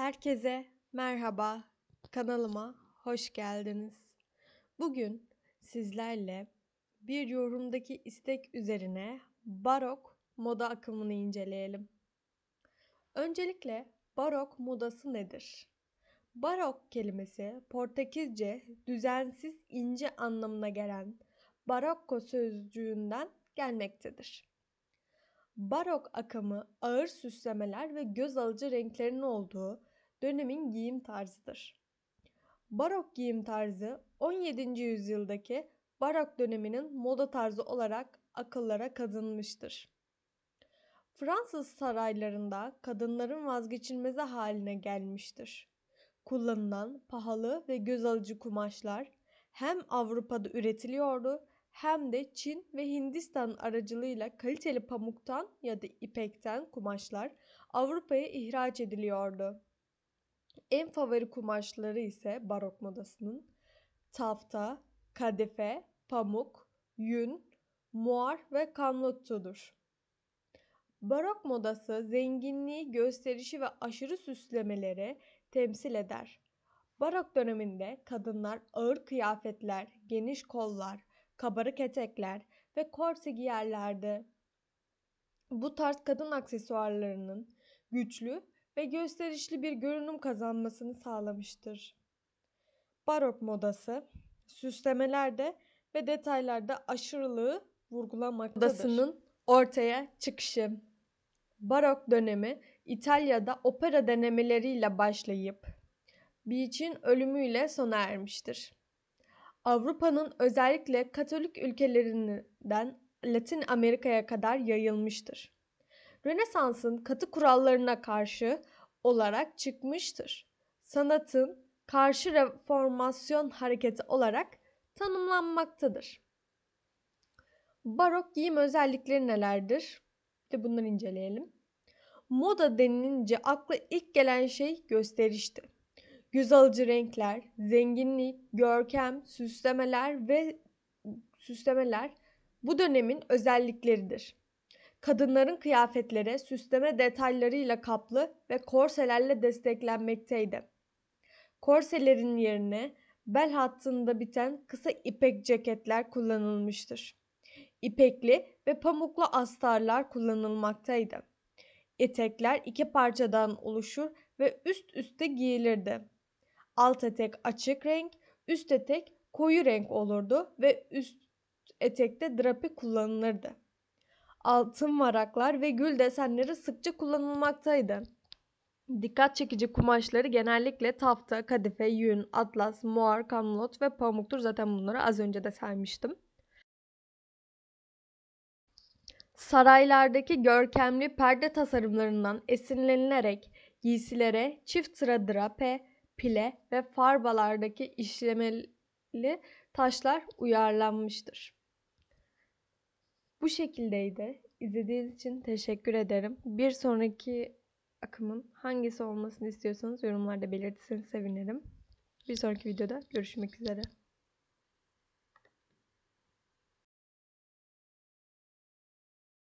Herkese merhaba, kanalıma hoş geldiniz. Bugün sizlerle bir yorumdaki istek üzerine barok moda akımını inceleyelim. Öncelikle barok modası nedir? Barok kelimesi Portekizce düzensiz ince anlamına gelen barocco sözcüğünden gelmektedir. Barok akımı ağır süslemeler ve göz alıcı renklerin olduğu dönemin giyim tarzıdır. Barok giyim tarzı 17. yüzyıldaki barok döneminin moda tarzı olarak akıllara kazınmıştır. Fransız saraylarında kadınların vazgeçilmezi haline gelmiştir. Kullanılan pahalı ve göz alıcı kumaşlar hem Avrupa'da üretiliyordu hem de Çin ve Hindistan aracılığıyla kaliteli pamuktan ya da ipekten kumaşlar Avrupa'ya ihraç ediliyordu. En favori kumaşları ise barok modasının tafta, kadife, pamuk, yün, muar ve kamlottodur. Barok modası zenginliği, gösterişi ve aşırı süslemeleri temsil eder. Barok döneminde kadınlar ağır kıyafetler, geniş kollar, kabarık etekler ve korse giyerlerdi. Bu tarz kadın aksesuarlarının güçlü ve gösterişli bir görünüm kazanmasını sağlamıştır. Barok modası süslemelerde ve detaylarda aşırılığı vurgulamaktadır. Modasının ortaya çıkışı Barok dönemi İtalya'da opera denemeleriyle başlayıp Beach'in ölümüyle sona ermiştir. Avrupa'nın özellikle Katolik ülkelerinden Latin Amerika'ya kadar yayılmıştır. Rönesans'ın katı kurallarına karşı olarak çıkmıştır. Sanatın karşı reformasyon hareketi olarak tanımlanmaktadır. Barok giyim özellikleri nelerdir? De bunları inceleyelim. Moda denilince akla ilk gelen şey gösterişti. Göz alıcı renkler, zenginlik, görkem, süslemeler ve süslemeler bu dönemin özellikleridir. Kadınların kıyafetleri süsleme detaylarıyla kaplı ve korselerle desteklenmekteydi. Korselerin yerine bel hattında biten kısa ipek ceketler kullanılmıştır. İpekli ve pamuklu astarlar kullanılmaktaydı. Etekler iki parçadan oluşur ve üst üste giyilirdi. Alt etek açık renk, üst etek koyu renk olurdu ve üst etekte drape kullanılırdı. Altın varaklar ve gül desenleri sıkça kullanılmaktaydı. Dikkat çekici kumaşları genellikle tafta, kadife, yün, atlas, muar, kamlot ve pamuktur. Zaten bunları az önce de saymıştım. Saraylardaki görkemli perde tasarımlarından esinlenilerek giysilere çift sıra drape, pile ve farbalardaki işlemeli taşlar uyarlanmıştır. Bu şekildeydi. İzlediğiniz için teşekkür ederim. Bir sonraki akımın hangisi olmasını istiyorsanız yorumlarda belirtirseniz sevinirim. Bir sonraki videoda görüşmek üzere.